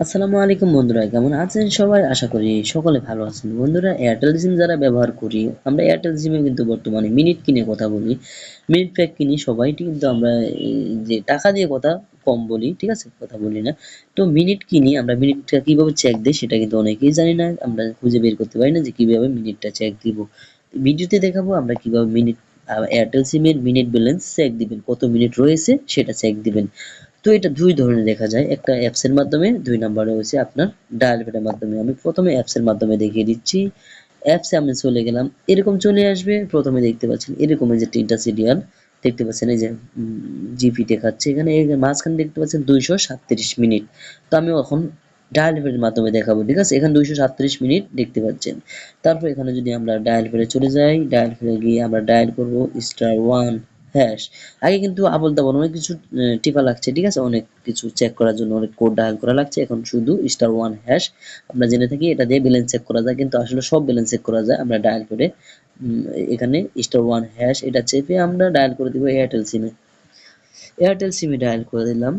আসসালামু আলাইকুম বন্ধুরা, কেমন আছেন সবাই? আশা করি সকলে ভালো আছেন। বন্ধুরা এয়ারটেল সিম যারা ব্যবহার করি, আমরা এয়ারটেল সিমে কিন্তু বর্তমানে মিনিট কিনে কথা বলি। মিনিট প্যাক কিনি সবাই কিন্তু আমরা যে টাকা দিয়ে কথা কম বলি, ঠিক আছে? কথা বলি না। তো মিনিট কিনি, আমরা মিনিটটা কীভাবে চেক দিই, সেটা কিন্তু অনেকেই জানি না। আমরা খুঁজে বের করতে পারি না যে কীভাবে মিনিটটা চেক দিব। ভিডিওতে দেখাবো আমরা কীভাবে মিনিট এয়ারটেল সিমের মিনিট ব্যালেন্স চেক দিবেন, কত মিনিট রয়েছে সেটা চেক দিবেন। তো এটা দুই ধরনের দেখা যায়। একটা অ্যাপস এর মাধ্যমে, দুই নাম্বারে হচ্ছে আপনার ডায়াল প্যাডের মাধ্যমে। আমি প্রথমে অ্যাপস এর মাধ্যমে দেখিয়ে দিচ্ছি। অ্যাপসে আমি চলে গেলাম। এরকম চলে আসবে, প্রথমে দেখতে পাচ্ছেন এরকম এই যে তিনটা সিরিয়াল দেখতে পাচ্ছেন এই যে জিপি দেখাচ্ছে এখানে। মাঝখানে দেখতে পাচ্ছেন দুইশো সাতত্রিশ মিনিট। তো আমি এখন ডায়াল প্যাডের মাধ্যমে দেখাবো, ঠিক আছে? এখানে দুইশো সাতত্রিশ মিনিট দেখতে পাচ্ছেন। তারপর এখানে যদি আমরা ডায়াল প্যাডে চলে যাই ডায়াল প্যাডে গিয়ে আমরা ডায়াল করব স্টার ওয়ান হ্যাশ আগে কিন্তু আবল তাবল অনেক কিছু টিপা লাগছে, ঠিক আছে? অনেক কিছু চেক করার জন্য অনেক কোড ডায়াল করা লাগছে। এখন শুধু স্টার ওয়ান হ্যাশ আমরা জেনে থাকি এটা দিয়ে ব্যালেন্স চেক করা যায়, কিন্তু আসলে সব ব্যালেন্স চেক করা যায়, আমরা ডায়াল করে এখানে স্টার ওয়ান হ্যাশ এটা চেপে আমরা ডায়াল করে দিব এয়ারটেল সিমে এয়ারটেল সিমে ডায়াল করে দিলাম।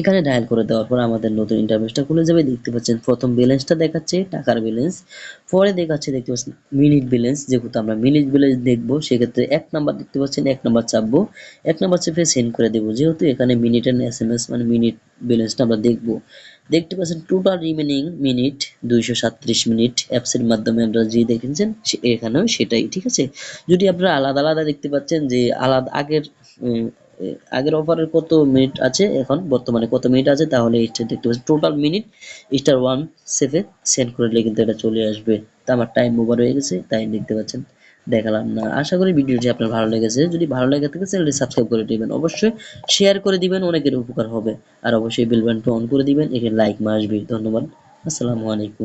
এখানে ডায়াল করে দেওয়ার পর আমাদের নতুন ইন্টারফেসটা খুলে যাবে। দেখতে পাচ্ছেন প্রথম ব্যালেন্সটা দেখাচ্ছে, টাকার ব্যালেন্স পরে দেখাচ্ছে, দেখতে পাচ্ছেন মিনিট ব্যালেন্স যেহেতু আমরা মিনিট ব্যালেন্স দেখব, সেক্ষেত্রে এক নাম্বার দেখতে পাচ্ছেন, এক নাম্বার চাপবো। এক নাম্বার চেপে সেন্ড করে দেবো। যেহেতু এখানে minute and S M S মানে মিনিট ব্যালেন্সটা আমরা দেখব। দেখতে পাচ্ছেন টোটাল রিমেনিং মিনিট দুইশো সাতত্রিশ মিনিট অ্যাপসের মাধ্যমে আপনারা যে দেখেছেন এখানেও সেটাই, ঠিক আছে? যদি আপনারা আলাদা আলাদা দেখতে পাচ্ছেন যে আলাদা আগের আগের অফারের কত মিনিট আছে? এখন বর্তমানে কত মিনিট আছে? তাহলে এটা দেখতে পাচ্ছেন টোটাল মিনিট স্টার ওয়ান সেভে সেন্ড করলে কিন্তু এটা চলে আসবে। তা আমার টাইম ওভার হয়ে গেছে, তাই দেখতে পাচ্ছেন, দেখালাম না। আশা করি ভিডিওটি আপনার ভালো লেগেছে। যদি ভালো লেগে থাকে চ্যানেলটি সাবস্ক্রাইব করে দিবেন। অবশ্যই শেয়ার করে দিবেন, অনেকের উপকার হবে। আর অবশ্যই বেল অন করে দিবেন, এখানে লাইক আসবে। ধন্যবাদ। আসসালামু আলাইকুম।